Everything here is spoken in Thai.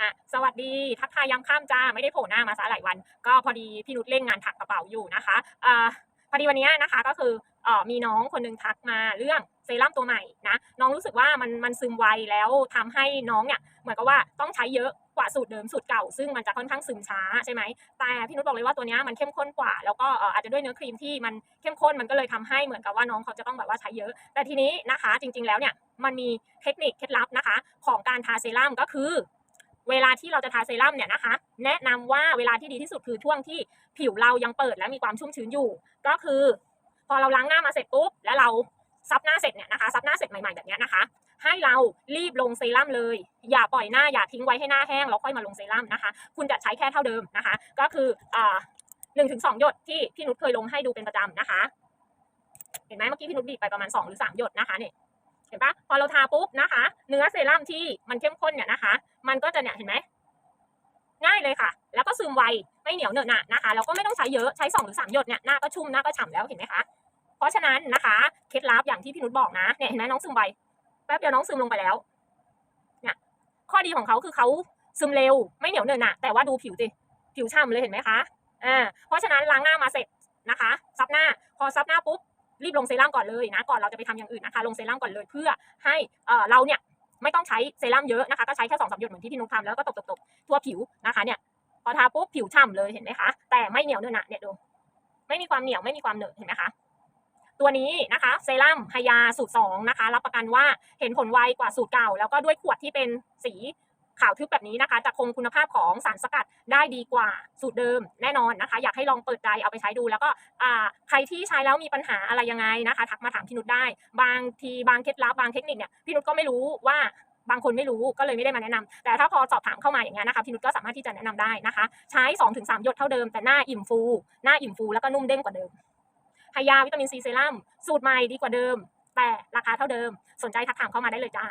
อะสวัสดีทักทายยามค่ำจ้าไม่ได้โผล่หน้ามาซะหลายวัน ก็พอดีพี่นุชเร่งงานถักกระเป๋าอยู่นะคะอ่าพอดีวันนี้นะคะก็คือเอ่อมีน้องคนหนึงทักมาเรื่องเซรั่มตัวใหม่นะน้องรู้สึกว่ามันมันซึมไวแล้วทำให้น้องเนี่ยเหมือนกับว่าต้องใช้เยอะกว่าสูตรเดิมสูตรเก่าซึ่งมันจะค่อนข้างซึมช้าใช่ไหมแต่พี่นุชบอกเลยว่าตัวนี้มันเข้มข้นกว่า แล้วก็อาจจะด้วยเนื้อครีมที่มันเข้มข้นมันก็เลยทำให้เหมือนกับว่าน้องเขาจะต้องแบบว่าใช้เยอะ แต่ทีนี้นะคะจริงๆแล้วเนี่ยมันมีเทคนิคเคล็ดลับนะคะ ของการทาเซรั่มก็คือ เวลาที่เราจะทาเซรั่มเนี่ยนะคะ แนะนำว่าเวลาที่ดีที่สุดคือช่วงที่ผิวเรายังเปิดและมีความชุ่มชื้นอยู่ ก็คือ พอเราล้างหน้ามาเสร็จปุ๊บแล้วเราซับหน้าเสร็จเนี่ยนะคะซับหน้าเสร็จใหม่ๆแบบนี้นะคะ ให้เรารีบลงเซรั่มเลย อย่าปล่อยหน้าอย่าทิ้งไว้ให้หน้าแห้งแล้วค่อยมาลงเซรั่มนะคะ คุณจะใช้แค่เท่าเดิมนะคะ ก็คืออ่าหนึ่งถึงสองหยดที่พี่นุชเคยลงให้ดูเป็นประจำนะคะ เห็นไหมเมื่อกี้พี่นุชบีบไปประมาณสองหรือสามหยดนะคะเนี่ย เห็นปะพอเราทาปุ๊บนะคะ เนื้อเซรั่มที่มันเข้มข้นเนี่ยนะคะ มันก็จะเนี่ยเห็นไหมง่ายเลยค่ะ แล้วก็ซึมไวไม่เหนียวเหนอะหนะนะคะแล้วก็ไม่ต้องใช้เยอะใช้สองหรือสามหยดเนี่ยหน้าก็ชุ่มหน้าก็ฉ่ำแล้วเห็นไหมคะเพราะฉะนั้นนะคะเคล็ดลับอย่างที่พี่นุชบอกนะเนี่ยเห็นไหมน้องซึมไวแป๊บเดียวน้องซึมลงไปแล้วเนี่ยข้อดีของเขาคือเขาซึมเร็วไม่เหนียวเหนอะหนะแต่ว่าดูผิวสิผิวฉ่ำเลยเห็นไหมคะอ่าเพราะฉะนั้นล้างหน้ามาเสร็จนะคะ ซับหน้าพอซับหน้าปุ๊บ รีบลงเซรั่มก่อนเลยนะก่อนเราจะไปทำอย่างอื่นนะคะลงเซรั่มก่อนเลยเพื่อให้เอ่อเราเนี่ยไม่ต้องใช้เซรั่มเยอะนะคะก็ใช้แค่สองสามหยดเหมือนที่พี่นุ๊กทำแล้วก็ตบตบๆทั่วผิวนะคะเนี่ยพอทาปุ๊บผิวฉ่ำเลยเห็นไหมคะแต่ไม่เหนียวเนอหนะเนี่ยดูไม่มีความเหนียวไม่มีความเหนอะเห็นไหมคะตัวนี้นะคะเซรั่มไฮยาสูตรสองนะคะรับประกันว่าเห็นผลไวกว่าสูตรเก่า แล้วก็ด้วยขวดที่เป็นสี ขาวทึบแบบนี้นะคะ จะคงคุณภาพของสารสกัดได้ดีกว่าสูตรเดิมแน่นอนนะคะ อยากให้ลองเปิดใจเอาไปใช้ดู แล้วก็ใครที่ใช้แล้วมีปัญหาอะไรยังไงนะคะ ทักมาถามพี่นุชได้ บางทีบางเคล็ดลับบางเทคนิคเนี่ยพี่นุชก็ไม่รู้ว่าบางคนไม่รู้ก็เลยไม่ได้มาแนะนำแต่ถ้าพอสอบถามเข้ามาอย่างเงี้ยนะคะพี่นุชก็สามารถที่จะแนะนำได้นะคะ ใช้ 2-3ถึงหยดเท่าเดิมแต่หน้าอิ่มฟู หน้าอิ่มฟูแล้วก็นุ่มเด้งกว่าเดิมไฮยาวิตามินซีเซรั่มสูตรใหม่ดีกว่าเดิม แต่ราคาเท่าเดิม สนใจทักถามเข้ามาได้เลยจ้า